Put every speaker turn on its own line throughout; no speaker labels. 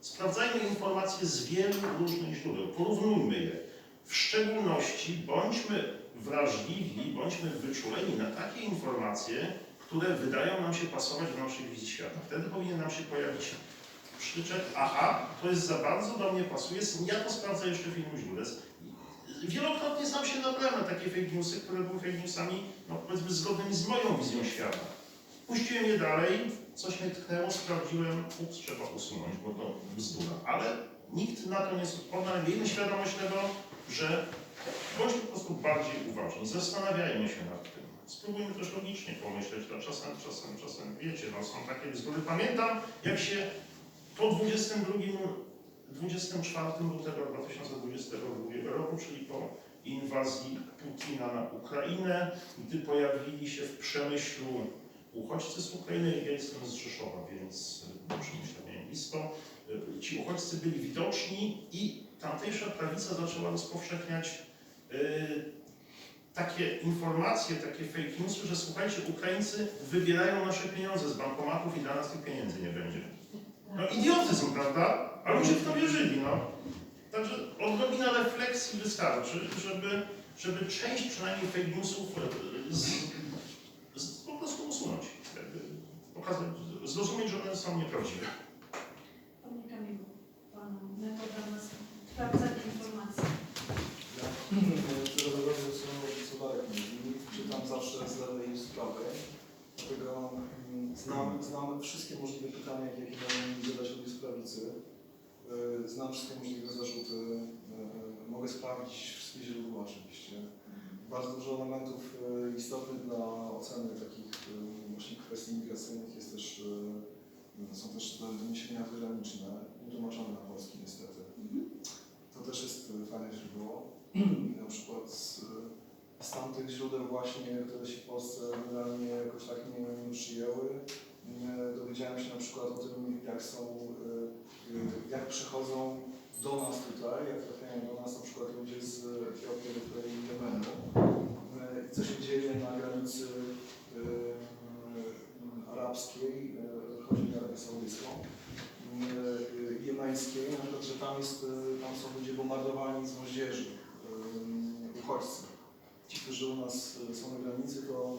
sprawdzajmy informacje z wielu różnych źródeł, porównujmy je. W szczególności bądźmy wrażliwi, bądźmy wyczuleni na takie informacje, które wydają nam się pasować do naszej wizji świata. Wtedy powinien nam się pojawić przyczep, aha, to jest za bardzo do mnie pasuje, ja to sprawdzę jeszcze w innym źródle. Wielokrotnie sam się na takie fake newsy, które były fake newsami, no powiedzmy, zgodnymi z moją wizją świata. Puściłem je dalej, coś mnie tknęło, sprawdziłem, ups, trzeba usunąć, bo to bzdura. Ale nikt na to nie ale miejmy świadomość tego, że bądźmy po prostu bardziej uważni, zastanawiajmy się nad tym. Spróbujmy też logicznie pomyśleć, a czasem, czasem, czasem, wiecie, no są takie bzdury. Pamiętam, jak się po 22, 24 lutego 2022 roku, czyli po inwazji Putina na Ukrainę, gdy pojawili się w przemyślu uchodźcy z Ukrainy, ja jestem z Rzeszowa, więc przemyślenie blisko, ci uchodźcy byli widoczni i tamtejsza prawica zaczęła rozpowszechniać y, takie informacje, takie fake newsy, że słuchajcie, Ukraińcy wybierają nasze pieniądze z bankomatów i dla nas tych pieniędzy nie będzie. No idiotyzm, prawda? A ludzie w to wierzyli, no. Także odrobina refleksji wystarczy, żeby, żeby część przynajmniej fake newsów z, z, po prostu usunąć. Jakby pokazać, zrozumieć, że one są nieprawdziwe.
Panie Kamilu, Pana metoda na sprawdzanie informacji.
Które wyroby są obicowarek czytam zawsze z lewej i z prawej. Dlatego mm, znam, znam wszystkie możliwe pytania, jakie mi zadać ludzie z prawicy. E, Znam wszystkie możliwe zarzuty. E, Mogę sprawdzić wszystkie źródła oczywiście. Bardzo dużo elementów e, istotnych dla oceny takich właśnie kwestii migracyjnych jest też, e, są też te doniesienia graniczne, nietłumaczone na polski niestety. To też jest e, fajne źródło. Na przykład z, z tamtych źródeł właśnie, które się w Polsce generalnie jakoś tak nie, nie przyjęły, e, dowiedziałem się na przykład o tym, jak są, e, e, jak przychodzą do nas tutaj, jak trafiają do nas na przykład ludzie z Etiopii, Erytrei i Jemenu. E, I co się dzieje na granicy e, arabskiej, e, chodzi o Arabię Saudyjską, e, jemeńskiej, na przykład, że tam, jest, e, tam są ludzie bombardowani z moździerzy, uchodźcy. Ci, którzy u nas są na granicy, to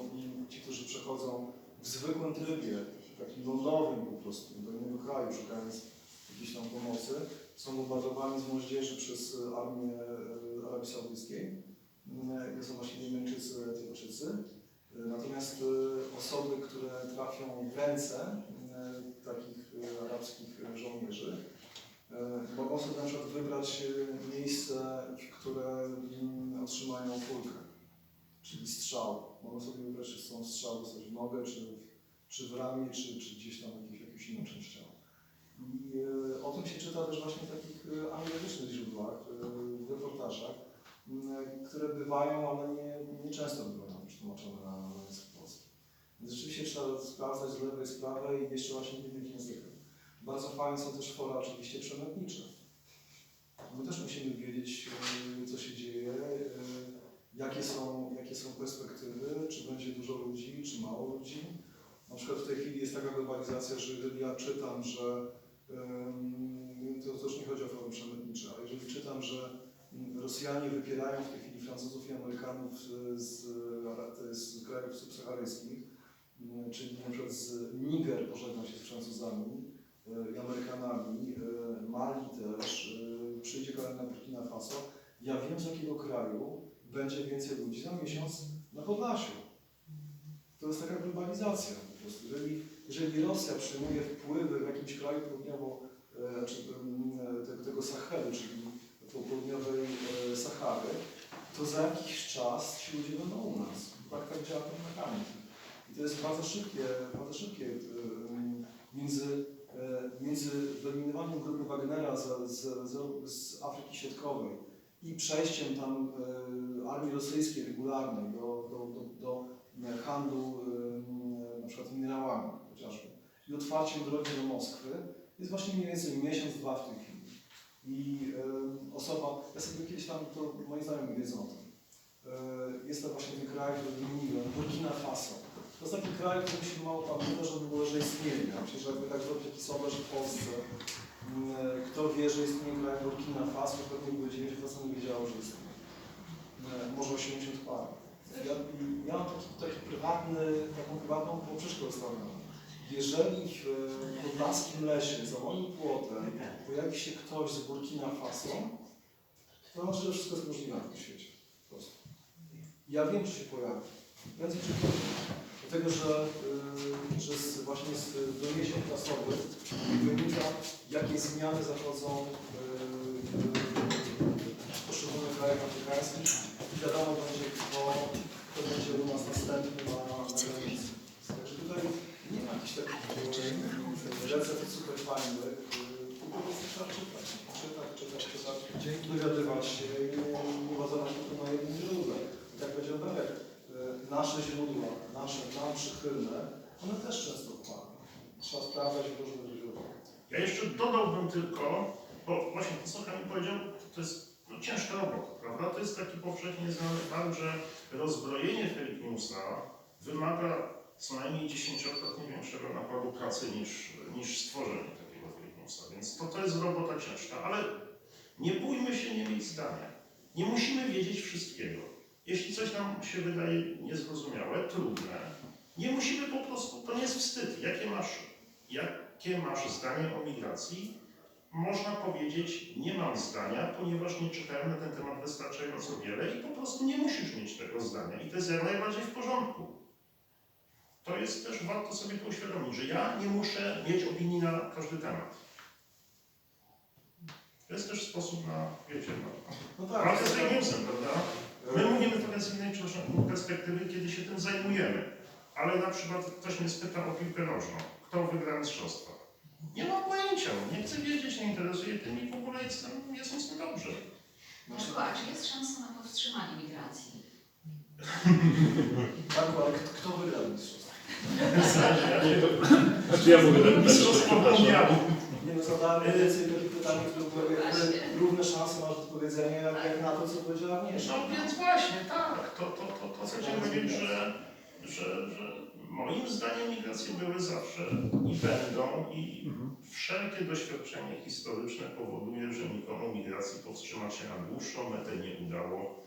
ci, którzy przechodzą w zwykłym trybie, takim lądowym po prostu, do innego kraju, szukając jakiejś tam pomocy, są bombardowani z moździerzy przez armię Arabii Saudyjskiej. To są właśnie Jemeńczycy, Etiopczycy. Natomiast e, osoby, które trafią w ręce e, takich e, arabskich żołnierzy, mogą sobie na przykład wybrać miejsce, w które mm, otrzymają kulkę, czyli strzał. Mogą sobie wybrać, czy chcą strzał dostać w nogę, czy, w- czy w ramię, czy, czy gdzieś tam jakieś, jakąś inną część ciała. I o tym się czyta też właśnie w takich anglojęzycznych źródłach, w reportażach, które bywają, ale nie, nie często bywają przetłumaczone na, język polski. Więc rzeczywiście trzeba sprawdzać z lewej, z prawej i jeszcze właśnie w innych językach. Bardzo fajne są też fora oczywiście przemytnicze. My też musimy wiedzieć, e, co się dzieje, e, jakie są, jakie są perspektywy, czy będzie dużo ludzi, czy mało ludzi. Na przykład w tej chwili jest taka globalizacja, że jeżeli ja czytam, że to też nie chodzi o forum przemytnicze, ale jeżeli czytam, że Rosjanie wypierają w tej chwili Francuzów i Amerykanów z, z krajów subsaharyjskich, mm, czyli przykład z Niger pożegnał się z Francuzami e, i Amerykanami, e, Mali też, e, przyjdzie kolejna Burkina Faso. Ja wiem z jakiego kraju będzie więcej ludzi za miesiąc na Podlasiu. To jest taka globalizacja po prostu. Jeżeli, jeżeli Rosja przyjmuje wpływy w jakimś kraju południowo, e, czy, e, tego, Sahelu, czyli południowej e, Sahary, to za jakiś czas ci ludzie będą u nas. Tak, tak działa ten mechanizm. I to jest bardzo szybkie, bardzo szybkie e, między, e, między wyeliminowaniem grupy Wagnera z, z, z, Afryki Środkowej i przejściem tam armii rosyjskiej regularnej do, do, do, do handlu na przykład minerałami chociażby i otwarciem drogi do Moskwy jest właśnie mniej więcej miesiąc, dwa w tej chwili. I e, osoba, ja sobie kiedyś tam, to moi znajomi wiedzą o tym, e, jest to właśnie ten kraj, który wymieniłem, Burkina Faso. To jest taki kraj, który się mało pamięta, że w ogóle, że istnieje. Myślę, że jakby tak zrobić taki sondaż w Polsce, mm, wie, że istnieje kraj Burkina Faso, pewnie było 9% nie wiedziało, że istnieje. E, Może 80 par. Ja, ja mam taki, taki prywatny, taką prywatną poprzeczkę ustawioną. Jeżeli w e, podlaskim lesie za moim płotem pojawi się ktoś z Burkina Faso, to znaczy, że wszystko jest możliwe na tym świecie. Po prostu. Ja wiem, że się pojawi. Prędzej czy później. Dlatego, że, y, że z, właśnie z doniesień prasowych wynika, jakie zmiany zachodzą y, w poszczególnych krajach afrykańskich. I wiadomo będzie, kto, kto będzie u nas następny na, na granicy. Także tutaj nie ma jakichś takich y, y, tylko po prostu trzeba czytać. Czytać, czytać, czytać. Dowiadywać się i bazować tylko na jednym źródle. I tak będzie dalej. Y, Nasze źródła, nasze nam przychylne, one też często wpadną. Trzeba sprawdzać w różnych źródłach.
Ja jeszcze dodałbym tylko, bo właśnie to, co Kamil powiedział, to jest no, ciężka robota, prawda? To jest taki powszechnie znany fakt, że rozbrojenie fake newsa wymaga co najmniej dziesięciokrotnie większego nakładu pracy niż, niż stworzenie Więc to, to jest robota ciężka, ale nie bójmy się nie mieć zdania. Nie musimy wiedzieć wszystkiego. Jeśli coś nam się wydaje niezrozumiałe, trudne, nie musimy po prostu, to nie jest wstyd. Jakie masz, jakie masz zdanie o migracji? Można powiedzieć, nie mam zdania, ponieważ nie czytałem na ten temat wystarczająco wiele i po prostu nie musisz mieć tego zdania. I to jest jak najbardziej w porządku. To jest też, warto sobie to uświadomić, że ja nie muszę mieć opinii na każdy temat. To jest też sposób na, wiecie, no,
No tak,
ale to jest fake newsem, prawda? My mówimy trochę z innej przepraszam, perspektywy, kiedy się tym zajmujemy. Ale na przykład ktoś mnie spyta o piłkę nożną. Kto wygra mistrzostwa? Nie mam pojęcia, nie chcę wiedzieć, nie interesuje tym i w ogóle jestem, jest mi z tym dobrze.
Marku, a czy jest szansa na powstrzymanie migracji?
tak, ale kto- kto wygra mistrzostwo?
Znaczy ja mówię tak,
Mistrzostwo pomiaru.
Mniej więcej takie pytanie, które były jakby równe szanse masz do odpowiedzenia, jak, na to, co powiedziała Agnieszka.
No więc właśnie, tak. To, to, to, to chcę powiedzieć, że, że, że moim zdaniem migracje były zawsze i będą i
Mhm.
wszelkie doświadczenie historyczne powoduje, że nikomu migracji powstrzymać się na dłuższą metę nie udało.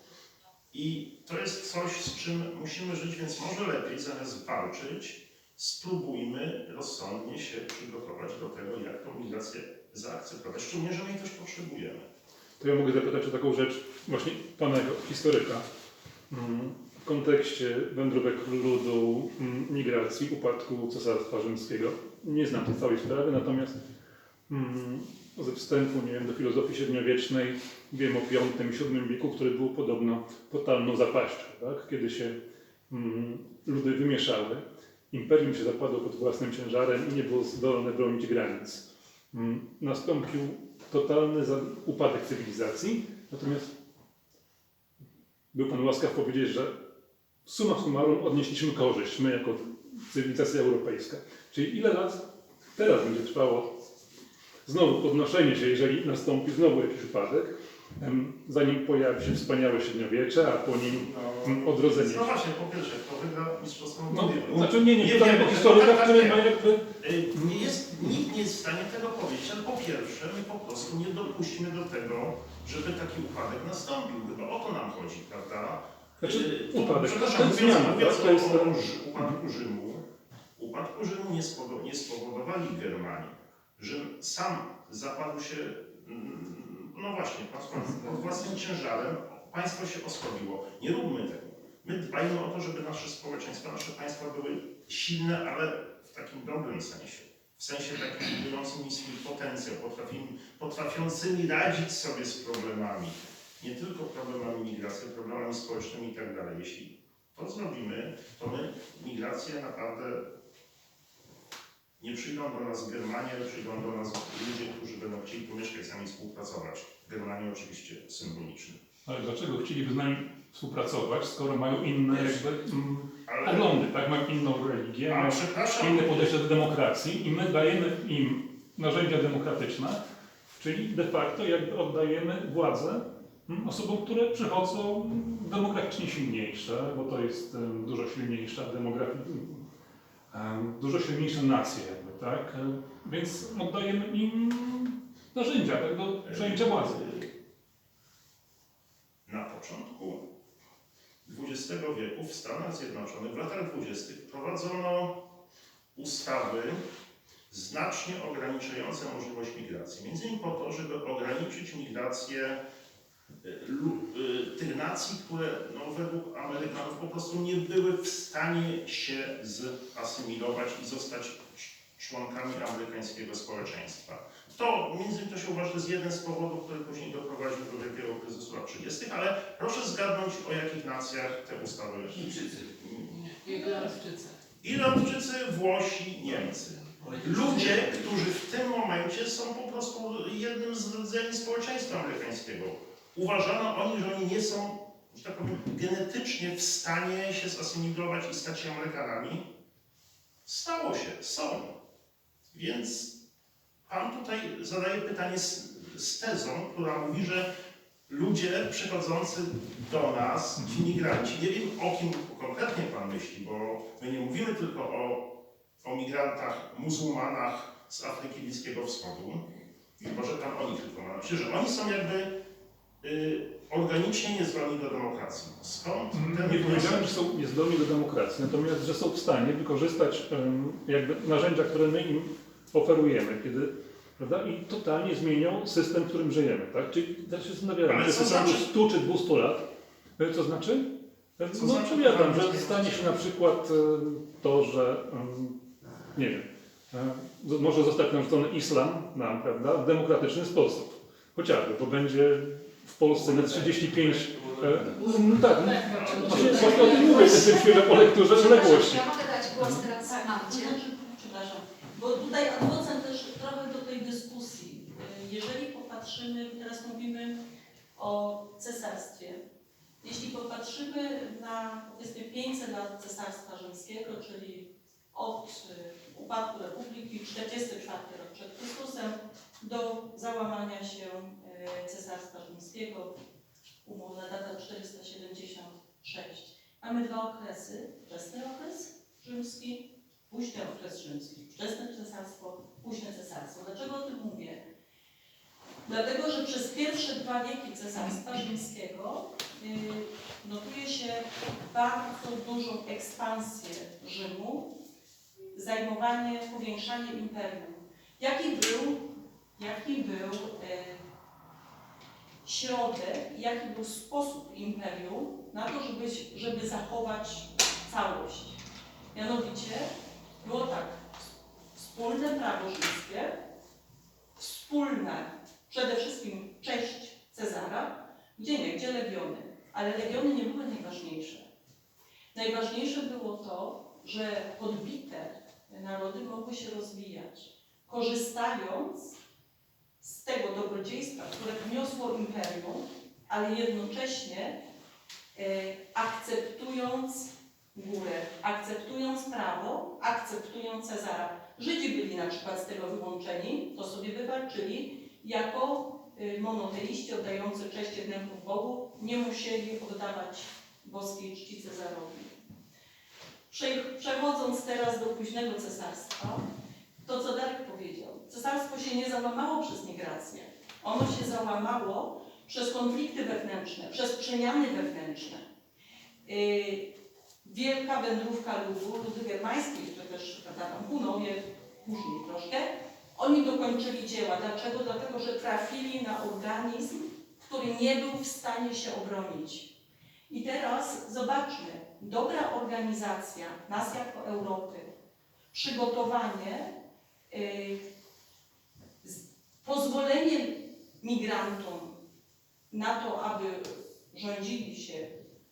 I to jest coś, z czym musimy żyć, więc może lepiej zamiast walczyć, spróbujmy rozsądnie się przygotować do tego, jak tą migrację zaakceptować. Szczególnie, że jej też potrzebujemy.
To ja mogę zapytać o taką rzecz właśnie pana historyka. Mm, W kontekście wędrówek ludu, mm, migracji, upadku Cesarstwa Rzymskiego. Nie znam tej całej sprawy, natomiast mm, ze wstępu, nie wiem, do filozofii średniowiecznej wiem o V i VII wieku, który był podobno totalną zapaścią, tak? kiedy się ludy wymieszały. Imperium się zapadło pod własnym ciężarem i nie było zdolne bronić granic. Mm, Nastąpił totalny upadek cywilizacji, natomiast był Pan łaskaw powiedzieć, że summa summarum odnieśliśmy korzyść, my jako cywilizacja europejska. Czyli ile lat teraz będzie trwało znowu podnoszenie się, jeżeli nastąpi znowu jakiś upadek, em, zanim pojawi się wspaniałe średniowiecze, a po nim odrodzenie.
No właśnie, po pierwsze, kto wygra mistrzostwo
No,
wiemy.
znaczy nie, nie,
Nie
pytam
wiemy,
o historyka,
tak, tak,
który ma jakby...
Y, Nie jest, nikt nie jest w stanie tego powiedzieć, ale po pierwsze, my po prostu nie dopuścimy do tego, żeby taki upadek nastąpił. Chyba o to nam chodzi, prawda?
Znaczy,
Y, tu,
upadek,
Przepraszam,
to
mówiąc, mówiąc
tak? To jest
o, o upadku Rzymu, upadku Rzymu nie, spowo- nie spowodowali Germanii. Rzym sam zapadł się, mm, no właśnie, pod- własnym ciężarem, państwo się osłabiło. Nie róbmy tego. My dbajmy o to, żeby nasze społeczeństwa, nasze państwa były silne, ale w takim dobrym sensie. W sensie takim budującym swój potencjał, potrafimy, potrafiącymi radzić sobie z problemami. Nie tylko problemami migracji, problemami społecznymi i tak. Jeśli to zrobimy, to my migrację naprawdę nie przyjdą do nas Germanie, ale przyjdą do nas ludzie, którzy będą chcieli pomieszkać z nami współpracować. Germanie oczywiście symbolicznie.
Ale dlaczego chcieliby z nami współpracować, skoro mają inne jakby mm,
Ale,
poglądy, tak? Mają inną religię, mają inne podejście do demokracji i my dajemy im narzędzia demokratyczne, czyli de facto jakby oddajemy władzę mm, osobom, które przychodzą demograficznie silniejsze, bo to jest dużo silniejsza demografia, em, dużo silniejsza nacja jakby, tak? Więc oddajemy im narzędzia tak, do przejęcia władzy.
Na początku XX wieku w Stanach Zjednoczonych w latach 20. wprowadzono ustawy znacznie ograniczające możliwość migracji. Między innymi po to, żeby ograniczyć migrację tych nacji, które no, według Amerykanów po prostu nie były w stanie się zasymilować i zostać członkami amerykańskiego społeczeństwa. To między innymi to się uważa, że jest jeden z powodów, który później doprowadził do wielkiego kryzysu lat 30., ale proszę zgadnąć, o jakich nacjach te ustawy.
Chińczycy.
Irlandczycy.
Irlandczycy, Włosi, Niemcy. Ludzie, którzy w tym momencie są po prostu jednym z rdzeni społeczeństwa amerykańskiego. Uważano oni, że oni nie są, że tak powiem, genetycznie w stanie się zasymilować i stać się Amerykanami. Stało się, są. Więc Pan tutaj zadaje pytanie z, z tezą, która mówi, że ludzie przychodzący do nas, ci migranci, nie wiem o kim konkretnie Pan myśli, bo my nie mówimy tylko o, o migrantach, muzułmanach z Afryki Bliskiego Wschodu, i może tam o nich tylko mamy. Że oni są jakby organicznie niezdolni do demokracji. Skąd ten
Mm, Nie powiedziałem, że są niezdolni do demokracji, natomiast, że są w stanie wykorzystać em, jakby narzędzia, które my im oferujemy, kiedy, prawda, i totalnie zmienią system, w którym żyjemy, tak? Czyli teraz się zastanawiamy,
Ale
czy
co znaczy-
100 czy 200 lat, e, co znaczy? E,
Co
No
znaczy
że stanie się na przykład e, to, że em, nie wiem, e, z- może zostać narzucony islam nam, prawda, w demokratyczny sposób. Chociażby, bo będzie w Polsce na 35 E, No tak, no, właśnie, właśnie o tym mówię, jestem świeżo po lekturze uległości.
Ja mogę dać głos teraz Marcie.
znaczy, przepraszam, bo tutaj adwocem też trochę do tej dyskusji. Y, Jeżeli popatrzymy, teraz mówimy o cesarstwie. Jeśli popatrzymy na powiedzmy 500 lat cesarstwa rzymskiego, czyli od y, upadku Republiki 44 rok przed Chrystusem do załamania się cesarstwa rzymskiego, umowna data 476. Mamy dwa okresy. Wczesny okres rzymski, późny okres rzymski. Wczesne cesarstwo, późne cesarstwo. Dlaczego o tym mówię? Dlatego, że przez pierwsze dwa wieki cesarstwa rzymskiego yy, notuje się bardzo dużą ekspansję Rzymu, zajmowanie, powiększanie imperium. Jaki był, jaki był yy, środek, jaki był sposób imperium na to, żeby, żeby zachować całość. Mianowicie było tak, wspólne prawo rzymskie, wspólne przede wszystkim cześć Cezara, gdzie nie, gdzie legiony, ale legiony nie były najważniejsze. Najważniejsze było to, że podbite narody mogły się rozwijać, korzystając z tego dobrodziejstwa, które wniosło imperium, ale jednocześnie e, akceptując górę, akceptując prawo, akceptując Cezara. Żydzi byli na przykład z tego wyłączeni, to sobie wywalczyli, jako y, monoteiści oddający cześć jednemu Bogu, nie musieli oddawać boskiej czci Cezarowi. Prze- Przechodząc teraz do późnego cesarstwa, to co Darek powiedział, cesarstwo się nie załamało przez migrację. Ono się załamało przez konflikty wewnętrzne, przez przemiany wewnętrzne. Yy, wielka wędrówka ludu, ludy germańskie, czy też Hunowie, później troszkę, oni dokończyli dzieła. Dlaczego? Dlatego, że trafili na organizm, który nie był w stanie się obronić. I teraz zobaczmy, dobra organizacja nas jako Europy, przygotowanie, pozwolenie migrantom na to, aby rządzili się,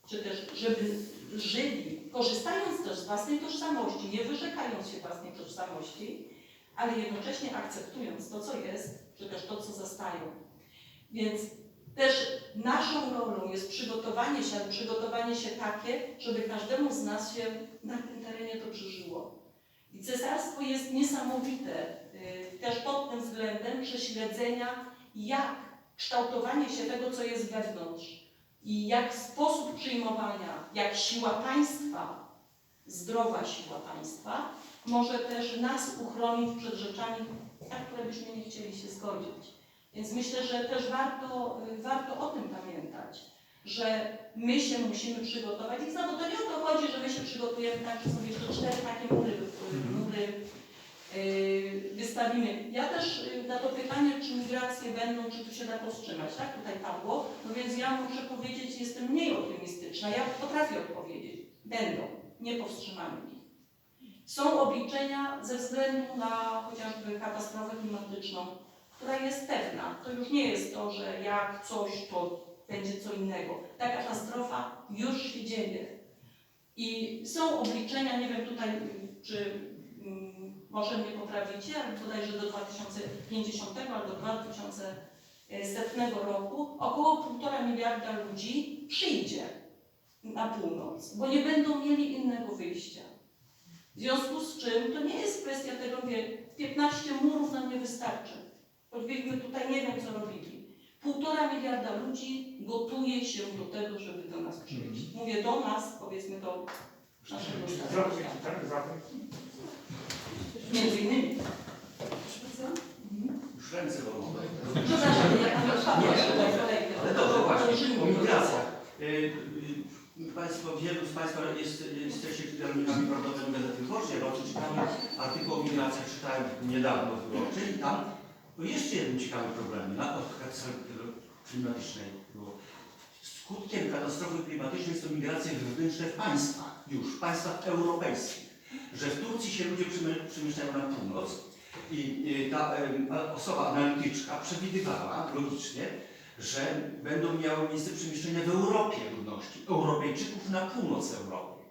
czy też żeby żyli, korzystając też z własnej tożsamości, nie wyrzekając się własnej tożsamości, ale jednocześnie akceptując to, co jest, czy też to, co zastają. Więc też naszą rolą jest przygotowanie się, przygotowanie się takie, żeby każdemu z nas się na tym terenie dobrze żyło. I cesarstwo jest niesamowite y, też pod tym względem prześledzenia, jak kształtowanie się tego, co jest wewnątrz i jak sposób przyjmowania, jak siła państwa, zdrowa siła państwa, może też nas uchronić przed rzeczami, na które byśmy nie chcieli się zgodzić. Więc myślę, że też warto, y, warto o tym pamiętać, że my się musimy przygotować. I znowu to nie o to chodzi, że my się przygotujemy tak, że sobie jeszcze cztery takie mury, wystawimy. Ja też y, na to pytanie, czy migracje będą, czy tu się da powstrzymać, tak tutaj padło, no więc ja muszę powiedzieć, jestem mniej optymistyczna. Ja potrafię odpowiedzieć. Będą, nie powstrzymamy ich. Są obliczenia ze względu na chociażby katastrofę klimatyczną, która jest pewna. To już nie jest to, że jak coś, to będzie co innego. Ta katastrofa już się dzieje. I są obliczenia, nie wiem tutaj, czy może mnie poprawicie, ale bodajże do 2050 albo 2100 roku około 1,5 miliarda ludzi przyjdzie na północ, bo nie będą mieli innego wyjścia. W związku z czym to nie jest kwestia tego, wie, 15 murów nam nie wystarczy. Choćbyśmy tutaj nie wiem, co robili. Półtora miliarda ludzi gotuje się do tego, żeby do nas przyjść. Mówię do nas, powiedzmy do naszego stanu. Między innymi.
Już ręce bolą.
Przepraszam, ja tam odpadłam tutaj kolejny.
Ale to, to właśnie, o migracjach. Y, y, Państwo, wielu z Państwa jest, jesteście czytelnikami prawdopodobnie Gazety Wyborczej, oczywiście czytałem artykuł o migracjach, czytałem niedawno w Wyborczej i tam był jeszcze jeden ciekawy problem na od katastrofy klimatycznej było. Skutkiem katastrofy klimatycznej są migracje wewnętrzne w państwach, już w państwach europejskich. Że w Turcji się ludzie przemieszczają na północ i y, ta osoba analityczka przewidywała logicznie, że będą miały miejsce przemieszczenia w Europie ludności, Europejczyków na północ Europy.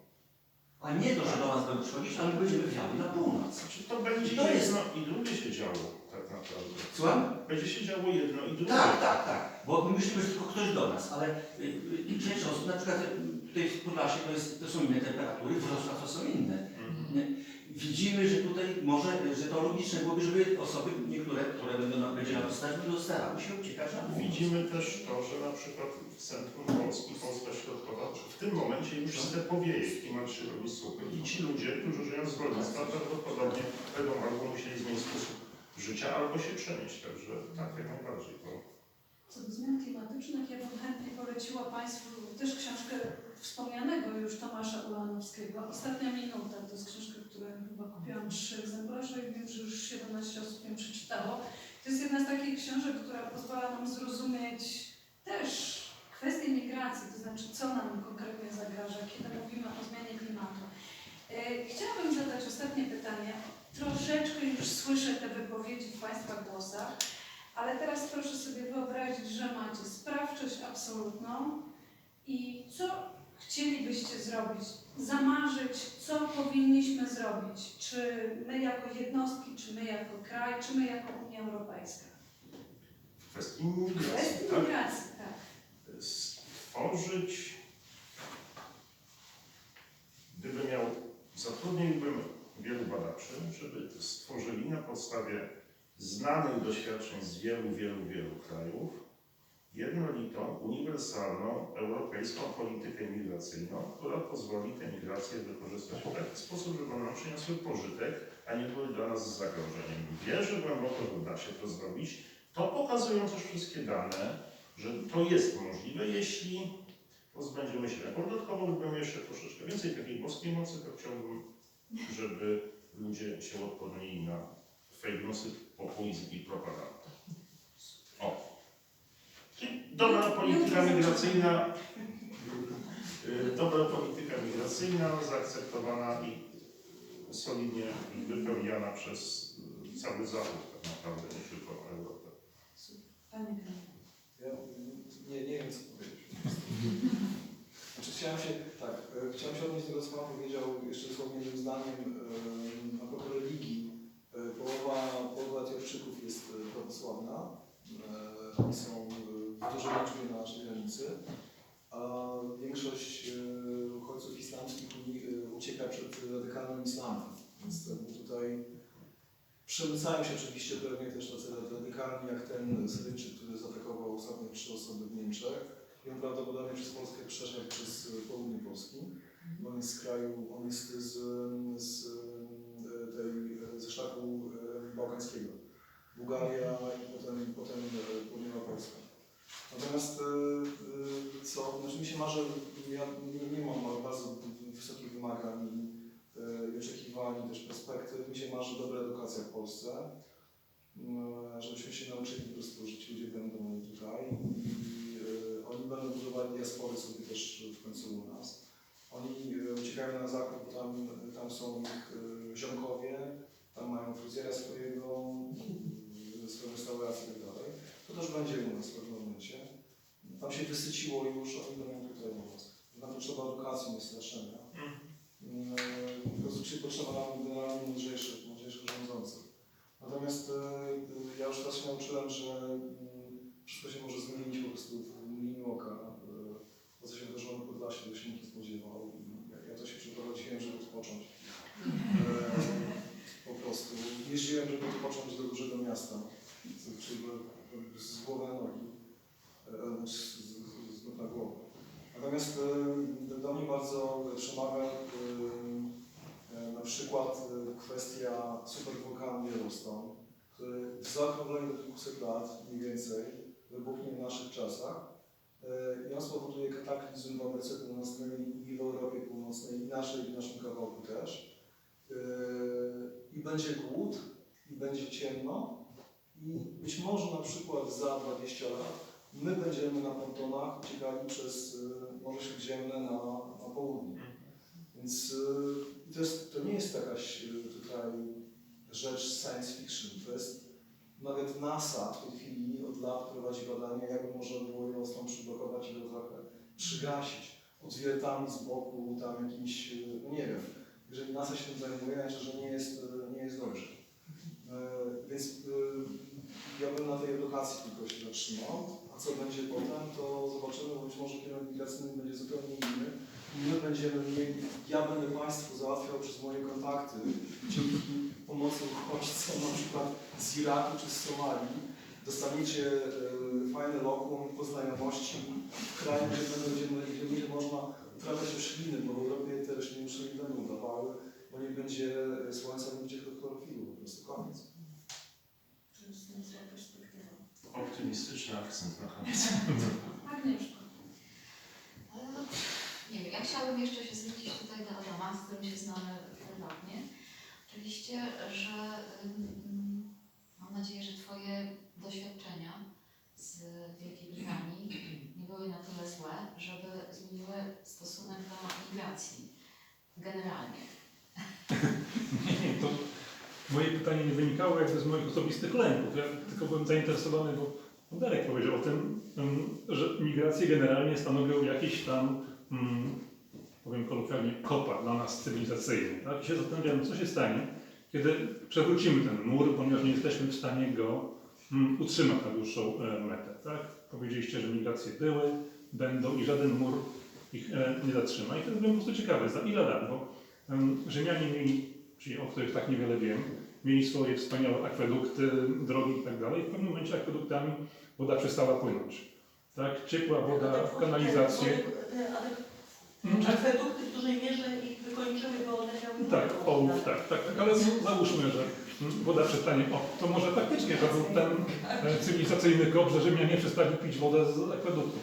A nie to, że do nas będą przychodzić, ale będziemy wiali na północ.
Znaczy to będzie
To jest-
jedno i drugie się działo, tak naprawdę.
Słucham?
Będzie się działo jedno i drugie.
Tak, tak, tak. Bo my myślimy, że tylko ktoś do nas, ale y, y, część osób, na przykład tutaj w Podlasie to, jest, to są inne temperatury, Wrocław to są inne.
Mhm.
Widzimy, że tutaj może, że to logiczne byłoby, żeby osoby niektóre, które będą na, będzie na dostać, będą starały się uciekać na północ.
Widzimy też to, że na przykład w centrum Polski, Polska Środkowa, w tym momencie już stepowieje, klimat się robi suchy i ci ludzie, którzy żyją z rolnictwa, prawdopodobnie będą albo musieli zmienić sposób życia, albo się przenieść, także tak, jak najbardziej. To
Co do zmian klimatycznych, ja bym chętnie poleciła Państwu też książkę wspomnianego już Tomasza Ulanowskiego. Ostatnia minuta to jest książka, którą chyba kupiłam trzy egzemplarze i wiem, że już 17 osób ją przeczytało. To jest jedna z takich książek, która pozwala nam zrozumieć też kwestię migracji, to znaczy co nam konkretnie zagraża, kiedy mówimy o zmianie klimatu. E, Chciałabym zadać ostatnie pytanie. Troszeczkę już słyszę te wypowiedzi w Państwa głosach. Ale teraz proszę sobie wyobrazić, że macie sprawczość absolutną i co chcielibyście zrobić, zamarzyć, co powinniśmy zrobić, czy my jako jednostki, czy my jako kraj, czy my jako Unia Europejska.
w kwestii migracji,
Kwestii
tak?
migracji, tak.
stworzyć, gdybym miał, zatrudniłbym wielu badaczy, żeby stworzyli na podstawie znanych doświadczeń z wielu, wielu, wielu krajów jednolitą, uniwersalną, europejską politykę migracyjną, która pozwoli tę migrację wykorzystać w taki sposób, żeby one nam przyniosły pożytek, a nie były dla nas zagrożeniem. Wierzę głęboko, że da się to zrobić. To pokazują też wszystkie dane, że to jest możliwe, jeśli pozbędziemy się. A dodatkowo jeszcze troszeczkę więcej takiej boskiej mocy, to chciałbym, żeby ludzie się odpornili na fake newsy, populizm i propagandę. Dobra polityka migracyjna, y, dobra polityka migracyjna, zaakceptowana i solidnie wypełniana przez cały Zachód tak naprawdę, nie tylko Europę.
Panie.
Ja nie, nie wiem, co powiedzieć. Znaczy, chciałem się, tak, e, chciałem się odnieść do tego, co Pan powiedział jeszcze dosłownie jednym zdaniem e, a propos religii. E, Połowa, połowa Etiopczyków jest prawosławna. Oni są w dużej liczbie na naszej granicy. A większość e, uchodźców islamskich e, ucieka przed radykalnym islamem. Więc tutaj przemycają się oczywiście pewnie też tacy radykalni jak ten Syryjczyk, który zaatakował ostatnio trzy osoby w Niemczech. I on prawdopodobnie przez Polskę przeszedł przez południe Polski. On jest z kraju, on jest z, z, tej, ze szlaku e, bałkańskiego. Bułgaria i potem, potem południowa Polska. Natomiast e, e, co, znaczy mi się marzy, ja nie, nie mam bardzo wysokich wymagań i i oczekiwań, też perspektyw. Mi się marzy dobra edukacja w Polsce, żebyśmy się nauczyli po prostu, ci ludzie będą tutaj i oni będą budowali diaspory sobie też w końcu u nas. Oni uciekają na zachód, bo tam, tam są ich ziomkowie, tam mają fryzjera swojego, swoją restaurację i tak dalej. To też będzie u nas w pewnym momencie. Tam się wysyciło już, oni będą tutaj u nas. Na to trzeba edukacji, nie straszenia. Mm, Po prostu czy potrzeba nam generalnie mądrzejszych, mądrzejszych rządzących. Natomiast e, e, ja już teraz się nauczyłem, że mm, wszystko się może zmienić po prostu w mgnieniu oka. E, To, co się wydarzyło na Podlasie, to się nikt nie spodziewał. I ja- Ja to się przeprowadziłem, żeby odpocząć. E, Po prostu. Jeździłem, żeby odpocząć do dużego miasta, z- czyli z głowy na nogi, e, z, z, z nóg na głowę. Natomiast e, do mnie bardzo przemawia e, e, na przykład e, kwestia superwulkanu Yellowstone, który w zaokrągleniu do kilkuset lat mniej więcej wybuchnie w naszych czasach e, i on spowoduje kataklizm w Ameryce Północnej i w Europie Północnej i naszej i w naszym kawałku też. E, I będzie głód, i będzie ciemno i być może na przykład za 20 lat my będziemy na pontonach uciekali przez y, Morze Śródziemne na, południe. Więc y, to, jest, to nie jest jakaś y, tutaj rzecz science fiction. To jest nawet NASA w tej chwili od lat prowadzi badania, jakby można było Yellowstone przyblokować i przygasić. Odwiertami z boku, tam jakimś, y, no nie wiem. Jeżeli NASA się tym zajmuje, znaczy, że nie jest, nie jest dobrze. Więc ja bym na tej edukacji tylko się zatrzymał, a co będzie potem, to zobaczymy, bo być może kierunek migracyjny będzie zupełnie inny. My będziemy mieli, ja będę Państwu załatwiał przez moje kontakty, dzięki pomocy uchodźcom na przykład z Iraku czy z Somalii, dostaniecie e, fajne lokum po znajomości w kraju, gdzie będzie, gdzie będzie można uprawiać rośliny, bo w Europie te rośliny już nie będą dawały, bo nie będzie słońca, nie będzie chlorofilu, po prostu koniec.
Optymistyczny akcent na koniec.
Agnieszko.
Ale no, nie wiem, ja chciałabym jeszcze się zwrócić tutaj do Adama, z którym się znamy prywatnie. Oczywiście, że mam nadzieję, że Twoje doświadczenia z Wielkiej Brytanii nie były na tyle złe, żeby zmieniły stosunek do migracji generalnie.
Nie, nie, to moje pytanie nie wynikało jakby z moich osobistych lęków. Ja tylko byłem zainteresowany, bo Darek powiedział o tym, że migracje generalnie stanowią jakiś tam, powiem kolokwialnie, kopa dla nas cywilizacyjny. Tak? I się zastanawiam, co się stanie, kiedy przewrócimy ten mur, ponieważ nie jesteśmy w stanie go mm, utrzymać na dłuższą e, metę. Tak? Powiedzieliście, że migracje były, będą i żaden mur ich e, nie zatrzyma. I to byłem po prostu ciekawy, za ile lat, bo Rzymianie mieli czyli o których tak niewiele wiem, mieli swoje wspaniałe akwedukty, drogi i tak dalej. W pewnym momencie akweduktami woda przestała płynąć. Tak? Ciepła woda w kanalizację.
Akwedukty w dużej mierze ich wykończyły, bo one miały
Tak,
wodę.
ołów, tak, tak, tak, ale no, załóżmy, że mm, woda przestanie. O, to może faktycznie to był ten e, cywilizacyjny kop, że Rzymianie przestali pić wodę z akweduktu.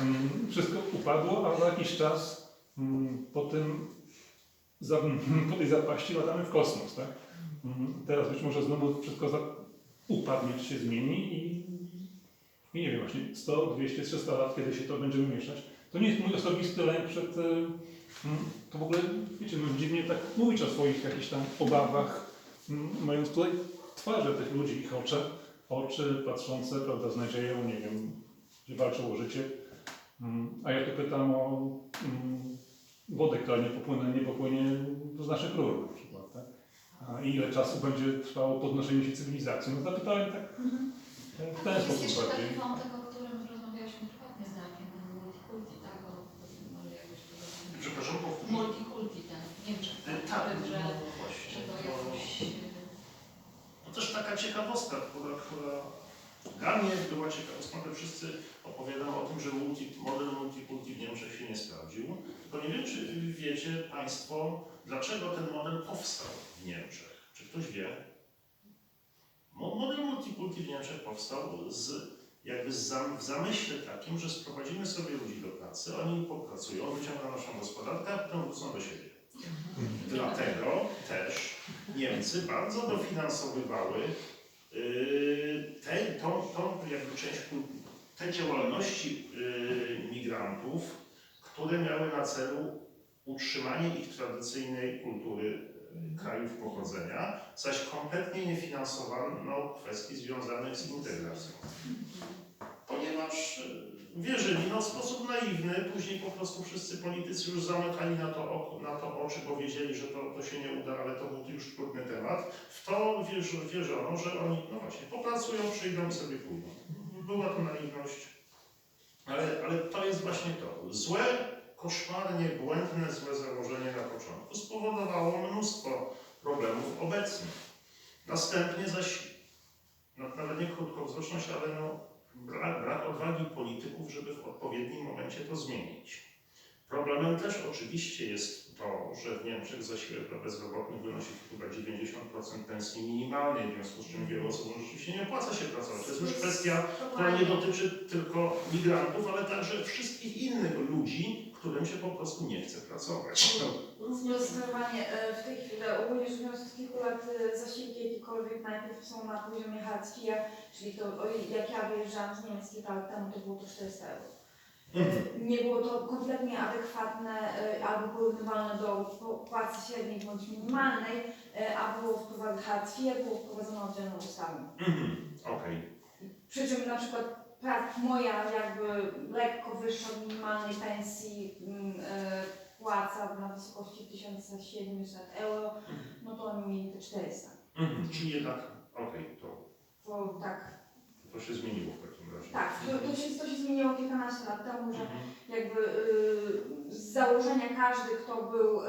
Mm, Wszystko upadło, a za jakiś czas mm, po tym po tej zapaści latamy w kosmos, tak? Teraz być może znowu wszystko za, upadnie, czy się zmieni i, i nie wiem, właśnie 100, 200, 300 lat, kiedy się to będziemy mieszać. To nie jest mój osobisty lęk przed... mm, To w ogóle, wiecie, no dziwnie tak mówić o swoich jakichś tam obawach, mając tutaj twarze tych ludzi, ich oczy, oczy patrzące, prawda, z nadzieją, nie wiem, że walczą o życie. Mm, A ja tu pytam o mm, wodę, która nie popłynie, nie popłynie z naszych rur na przykład, tak? A ile czasu będzie trwało podnoszenie się cywilizacji? No zapytałem tak w ten sposób bardziej.
taki wątek, o którym rozmawialiśmy prywatnie z Darkiem, ten multikulti, tak? O, może jakoś to rozumiem.
Przepraszam, powtórz.
Multikulti ten w Niemczech,
E,
tak?
Tak,
że,
no
że
właśnie.
to
No,
jakoś...
To też taka ciekawostka, która, która dla mnie była ciekawostką, że wszyscy opowiadają o tym, że multi, model multikulti w Niemczech się nie sprawdził. Tylko nie wiem, czy wiecie Państwo, dlaczego ten model powstał w Niemczech. Czy ktoś wie? Mo- Model multikulti w Niemczech powstał z, jakby w zamyśle takim, że sprowadzimy sobie ludzi do pracy, oni popracują, wyciągną naszą gospodarkę, a potem wrócą do siebie. Dlatego też Niemcy bardzo dofinansowywały yy, te, tą, tą jakby część, te działalności yy, migrantów, które miały na celu utrzymanie ich tradycyjnej kultury yy, krajów pochodzenia, zaś kompletnie nie finansowano kwestii związanych z integracją. Ponieważ wierzyli, no w sposób naiwny, później po prostu wszyscy politycy już zamykali na to, oko, na to oczy, bo wiedzieli, że to, to się nie uda, ale to był już trudny temat. W to wierzy, wierzono, że oni, no właśnie, popracują, przyjdą i sobie pójdą. Była to naiwność, ale, ale to jest właśnie to. Złe, koszmarnie błędne, złe założenie na początku spowodowało mnóstwo problemów obecnych. Następnie zaś, no, nawet nie krótkowzroczność, ale no, brak, odwagi polityków, żeby w odpowiednim momencie to zmienić. Problemem też oczywiście jest to, że w Niemczech zasiłek dla bezrobotnych wynosi chyba 90% pensji minimalnej, w związku z czym wielu osobom rzeczywiście nie opłaca się pracować. To jest już kwestia, która nie dotyczy tylko migrantów, ale także wszystkich innych ludzi, którym się po prostu nie chce pracować.
Również zdecydowanie e, w tej chwili, ogólnie rzecz biorąc, od kilku lat e, zasiłki jakiekolwiek najpierw są na poziomie Hartz IV, czyli to jak ja wyjeżdżałam z Niemiec kilka lat temu, to było to 400 euro. E, Nie było to kompletnie adekwatne e, albo porównywalne do płacy średniej bądź minimalnej, e, a było wprowadzone Hartz IV, było wprowadzone oddzielną ustawą.
Mhm, Okej.
Przy czym na przykład pra- moja jakby lekko wyższa od minimalnej pensji mm, e, płaca na wysokości 1700 euro, no to oni mieli te 400.
Mhm. Czyli jednak, okej, to,
To tak,
to się zmieniło w takim razie.
tak, to, to, się, to się zmieniło kilkanaście lat temu, że
Mhm.
jakby y, z założenia każdy, kto był y,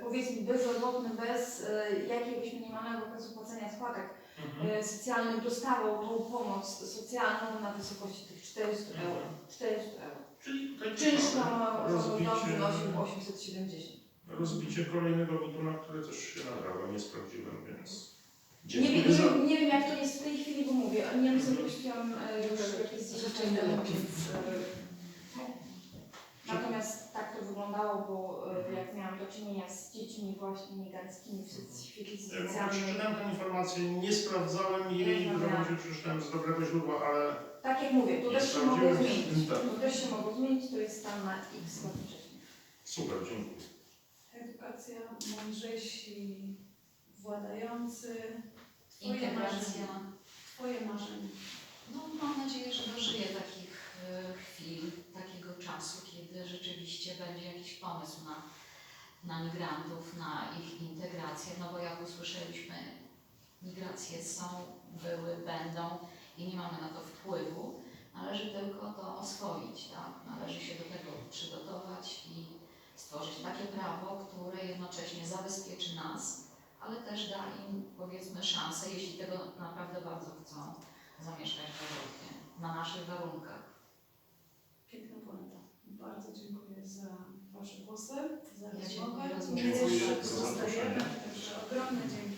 powiedzmy bezrobotny, bez y, jakiegoś minimalnego okresu płacenia składek
Mhm.
y, socjalnych, dostawał tą pomoc socjalną na wysokości tych 400 euro. 400 euro.
Czyli tutaj
Czynsz tam
rozbicie,
wynosił 870.
rozbicie kolejnego na które też się nagrałem, nie sprawdziłem, więc
Nie wiem, nie,
za...
wiem, nie wiem jak to jest w tej chwili, bo mówię, Niemcy wypuściłam e, już jakieś 10 lat temu, więc... Natomiast tak to wyglądało, bo e, jak miałam do czynienia z dziećmi właśnie migranckimi w w świetle
Ja
socjalnej,
przeczytałem tę informację, nie sprawdzałem jej,
Nie, dobra.
gruncie przeczytałem z dobrego źródła, ale
tak jak mówię, to
Nie
też się mogło
sprawdziłem.
zmienić.
Tak.
To też się mogło zmienić, to jest stan na x lat wcześniej.
super, dziękuję.
Edukacja, mądrzejsi, władający. Twoje
Integracja.
marzenia. Twoje marzenia.
No, mam nadzieję, że dożyję takich e, chwil, czasu, kiedy rzeczywiście będzie jakiś pomysł na, na migrantów, na ich integrację, no bo jak usłyszeliśmy, migracje są, były, będą i nie mamy na to wpływu. Należy tylko to oswoić, tak? Należy się do tego przygotować i stworzyć takie prawo, które jednocześnie zabezpieczy nas, ale też da im, powiedzmy, szansę, jeśli tego naprawdę bardzo chcą, zamieszkać w Europie na naszych warunkach.
Piękna puenta. Bardzo dziękuję za Wasze głosy, za
Ja
rozmowę.
dziękuję
zostajemy, także ogromne dzięki.